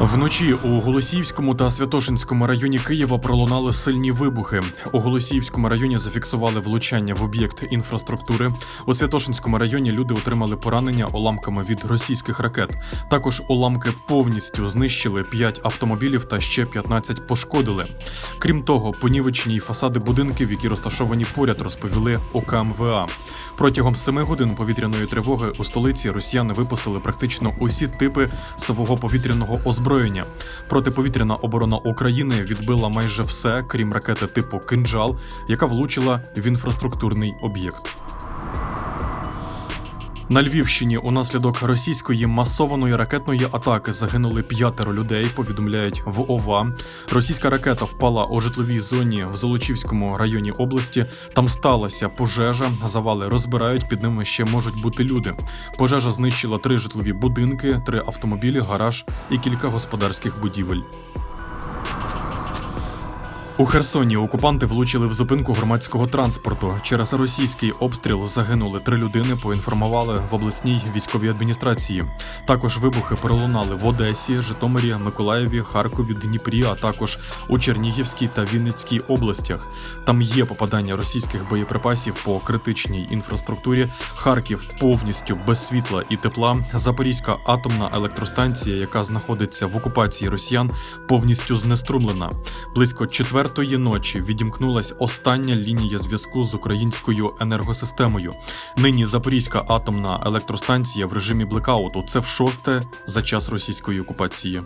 Вночі у Голосіївському та Святошинському районі Києва пролунали сильні вибухи. У Голосіївському районі зафіксували влучання в об'єкт інфраструктури. У Святошинському районі люди отримали поранення уламками від російських ракет. Також уламки повністю знищили 5 автомобілів та ще 15 пошкодили. Крім того, понівечені й фасади будинків, які розташовані поряд, розповіли ОКМВА. Протягом семи годин повітряної тривоги у столиці росіяни випустили практично усі типи свого повітряного озброєння. Протиповітряна оборона України відбила майже все, крім ракети типу кинджал, яка влучила в інфраструктурний об'єкт. На Львівщині унаслідок російської масованої ракетної атаки загинули п'ятеро людей. Повідомляють в ОВА. Російська ракета впала у житловій зоні в Золочівському районі області. Там сталася пожежа. Завали розбирають. Під ними ще можуть бути люди. Пожежа знищила три житлові будинки, три автомобілі, гараж і кілька господарських будівель. У Херсоні окупанти влучили в зупинку громадського транспорту. Через російський обстріл загинули три людини. Поінформували в обласній військовій адміністрації. Також вибухи пролунали в Одесі, Житомирі, Миколаєві, Харкові, Дніпрі, а також у Чернігівській та Вінницькій областях. Там є попадання російських боєприпасів по критичній інфраструктурі. Харків повністю без світла і тепла. Запорізька атомна електростанція, яка знаходиться в окупації росіян, повністю знеструмлена. Близько четвертої ночі відімкнулась остання лінія зв'язку з українською енергосистемою. Нині Запорізька атомна електростанція в режимі блекауту. Це в шосте за час російської окупації.